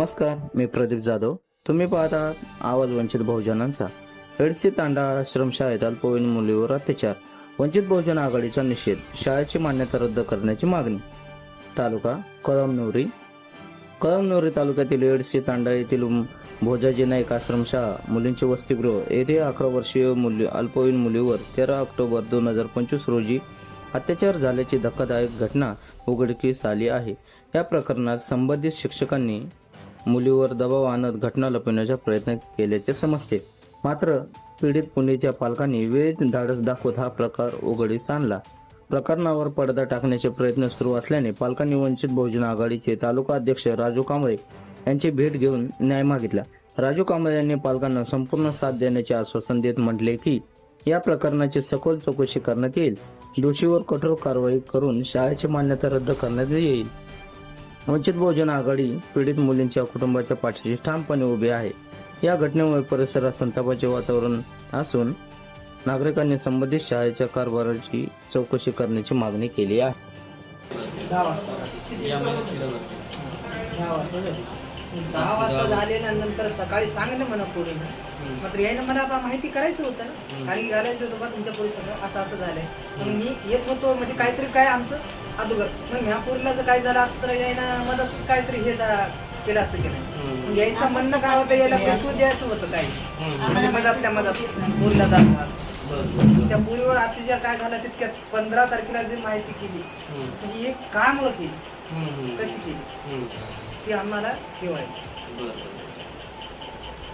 नमस्कार मी प्रदीप जाधव. तुम्ही पाहत आहात आवाज वंचित बहुजनांचा. एडसी तांडा आश्रमशाळेत अल्पवयीन मुलीवर अत्याचार. वंचित बहुजन आघाडीचा निषेध. शाळेची मान्यता रद्द करण्याची मागणी. तालुका कळमनुरी. कळमनुरी तालुक्यातील एडसी तांडा येथील भोजाजी नाईक आश्रमशाळा मुलींचे वसतिगृह येथे अकरा वर्षीय मुली अल्पवयीन मुलीवर तेरा ऑक्टोबर दोन हजार पंचवीस रोजी अत्याचार झाल्याची धक्कादायक घटना उघडकीस आली आहे. या प्रकरणात संबंधित शिक्षकांनी मुलीवर दबाव आणत घटना लपविण्याचा प्रयत्न केल्याचे समजते. मात्र पीडित मुलीच्या पालकांनी वेळ धाडस दाखवत हा प्रकार उघडीस आणला. प्रकरणावर पडदा टाकण्याचे प्रयत्न सुरू असल्याने पालकांनी वंचित बहुजन आघाडीचे तालुका अध्यक्ष राजू कांबळे यांची भेट घेऊन न्याय मागितला. राजू कांबळे यांनी पालकांना संपूर्ण साथ देण्याचे आश्वासन देत म्हटले की या प्रकरणाची सखोल चौकशी करण्यात येईल. दोषीवर कठोर कारवाई करून शाळेची मान्यता रद्द करण्यात येईल. वंचित बहुजन आघाडी पीडित मुलींच्या कुटुंबाच्या पाठीशी ठामपणे उभी आहे. या घटनेमुळे परिसरात संतापाचे वातावरण असून नागरिकांनी संबंधित शाळेच्या कारभाराची चौकशी करण्याची मागणी केली आहे. दहा वाजता झाले. ना नंतर सकाळी सांगले म्हणा पोरीनं मात्र यायला मला माहिती करायचं होतं ना. खाली घालायचं होतं बा तुमच्या पोरी सगळं. असं असं झालंय. मी येत होतो म्हणजे काहीतरी काय आमचं? अदोगर. मग ह्या पोरीला जर काय झालं असतं तर यायनं मदत काहीतरी हे केलं असतं की नाही? यायचं म्हणणं काय होतं? यायला भेटू द्यायचं होतं काय म्हणजे मधातल्या मधात पोरीला दाखवा त्या पुरीवर अत्याचार काय झाला तितक्यात पंधरा तारखेला जी माहिती केली म्हणजे हे मुळे केली. कशी केली? ती आम्हाला ठेवायची.